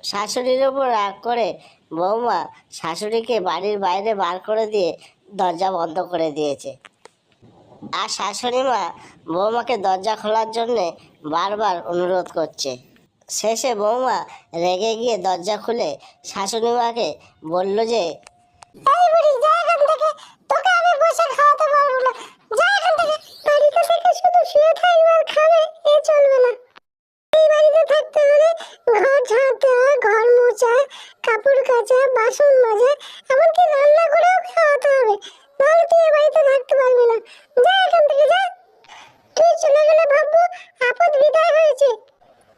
শাশুড়ির ওপর রাগ করে বৌমা শাশুড়িকে বাড়ির বাইরে বার করে দিয়ে দরজা বন্ধ করে দিয়েছে। আর শাশুড়ি মা বৌমাকে দরজা খোলার জন্যে বারবার অনুরোধ করছে। শেষে বৌমা রেগে গিয়ে দরজা খুলে শাশুড়ি মাকে বলল যে এই বুড়ি যা এখান থেকে তোকে আমি বসে খাওয়াতে পারব না যা এখান থেকে বাড়িতে থেকে শুধু শুয়ে থাকবে আর খাবে এ চলবে না এই বাড়িতে থাকতে হলে ঘর ঝাড় দেওয়া মোছা কাপড় কাচা বাসন মাজা এমনকি রান্না করেও খাওয়াতে হবে। নাহলে তুই এ বাড়িতে থাকতে পারবি না। যা এখান থেকে যা। তুই চলে গেলে ভাববো আপদ বিদায় হয়েছে।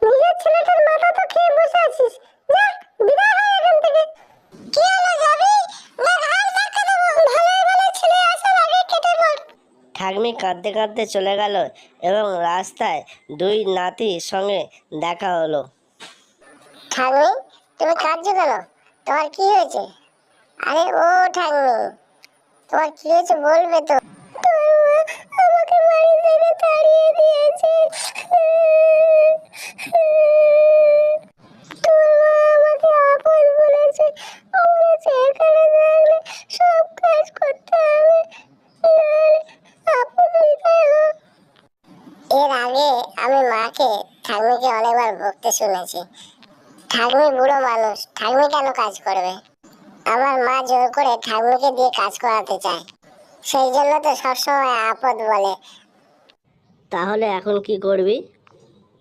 নিজের ছেলেটার মাথা তো খেয়ে বসে আছিস। যা বিদায় হয় এখান থেকে। কি হলো যাবি? না ঘাড় ধাক্কা দেবো ভালোই ভালো ছেলে আসার আগে কেটে পড় ঠাকমি কাঁদতে কাঁদতে চলে গেল এবং রাস্তায় দুই নাতির সঙ্গে দেখা হলো। ঠাকমি? তুমি কাঁদছো কেন? তোমার কি হয়েছে? আরে ও ঠাকমি তোমার কি হয়েছে বলবে তো? আমাকে বাড়ি থেকে তাড়িয়ে দিয়েছে। এর আগে আমি মাকে ঠাকুমিকে অনেকবার বকতে শুনেছি। ঠাকুমি বুড়ো মানুষ ঠাকুমি কেন কাজ করবে? আমার মা জোর করে ঠাকুমিকে দিয়ে কাজ করাতে চায়। সেই জন্য তো সবসময় আপদ বলে। তাহলে এখন কি করবি?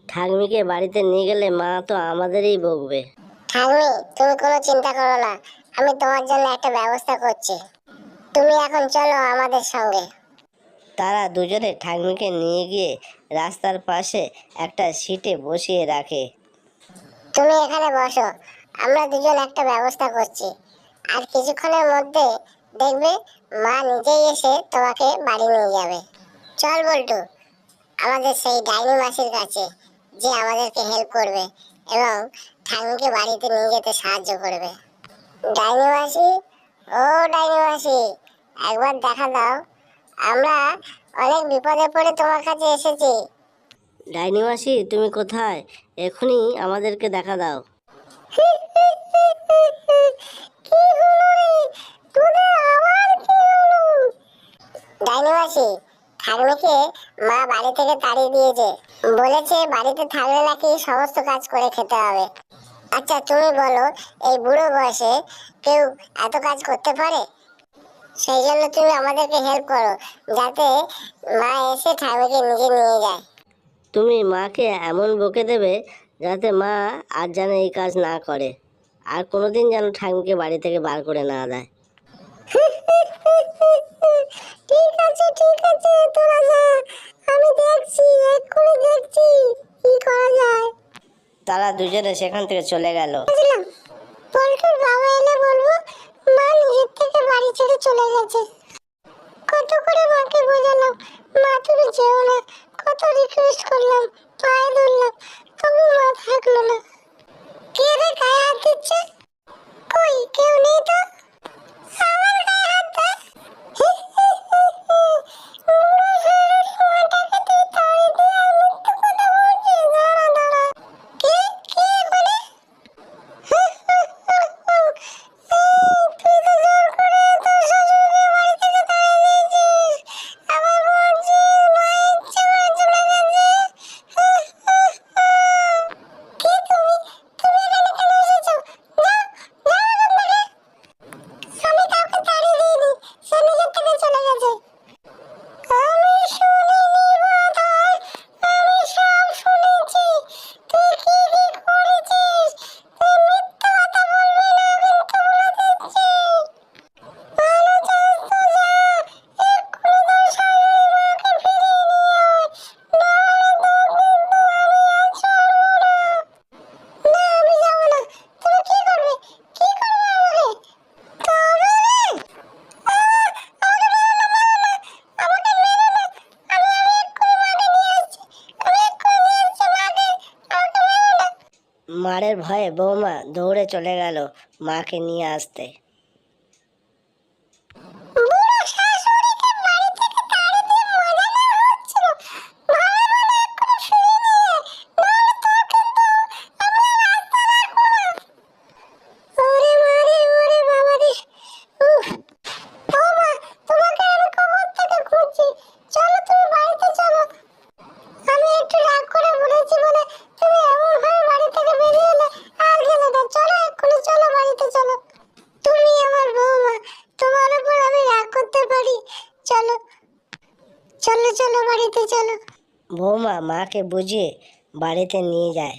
ঠাকুমিকে বাড়িতে নিয়ে গেলে মা তো আমাদেরই বকবে। ঠাকুমি তুমি কোনো চিন্তা করো না। আমি তোমার জন্য একটা ব্যবস্থা করছি। তুমি এখন চলো আমাদের সঙ্গে। তারা দুজনে ঠাকুমিকে নিয়ে গিয়ে রাস্তার পাশে একটা সিটে বসিয়ে রাখে। তুমি এখানে বসো। আমরা দুজন একটা ব্যবস্থা করছি। আর কিছুক্ষণের মধ্যে দেখবে মা নিজেই এসে তোমাকে বাড়ি নিয়ে যাবে। চল বল্টু, আমাদের সেই ডাইনি মাসির কাছে, যে আমাদেরকে হেল্প করবে এবং ঠাকুরকে বাড়িতে নিয়ে যেতে সাহায্য করবে। ডাইনি মাসি, ও ডাইনি মাসি, একবার দেখা দাও। আমরা অনেক বিপদে পড়ে তোমার কাছে এসেছি। ডাইনি মাসি, তুমি কোথায়? এখনই আমাদেরকে দেখা দাও। ডাইনি মাসি মা বাড়ি থেকে তাড়িয়ে দিয়েছে। বলেছে বাড়িতে থাকলে নাকি সমস্ত কাজ করে খেতে হবে। আচ্ছা তুমি বলো, এই বুড়ো বয়সে কেউ এত কাজ করতে পারে? সেই জন্য তুমি আমাদেরকে হেল্প করো, যাতে মা এসে ঠাকুমিকে নিজে নিয়ে যায়। তুমি মাকে এমন বকে দেবে যাতে মা আর যেন এই কাজ না করে। আর কোনোদিন যেন ঠাকুমিকে বাড়ি থেকে বার করে না দেয়। ঠিক আছে ঠিক আছে তোরা যা। আমি দেখছি এক্ষুনি দেখছি কি করা যায়। তারা দুজনে সেখান থেকে চলে গেল। পল্টুর বাবা এলে বলব মা নিজের থেকে বাড়ি ছেড়ে চলে গেছে। কত করে মাকে বোঝালাম। মা তুমি যেও না। কত রিকোয়েস্ট করলাম, পায়ে ধরলাম, তবু মা থাকল না। কে রে গায়ে হাত দিচ্ছে? কই, কেউ নেই তো? আমার মারের ভয়ে বৌমা দৌড়ে চলে গেল মাকে নিয়ে আসতে। বৌমা মাকে বুঝিয়ে বাড়িতে নিয়ে যায়।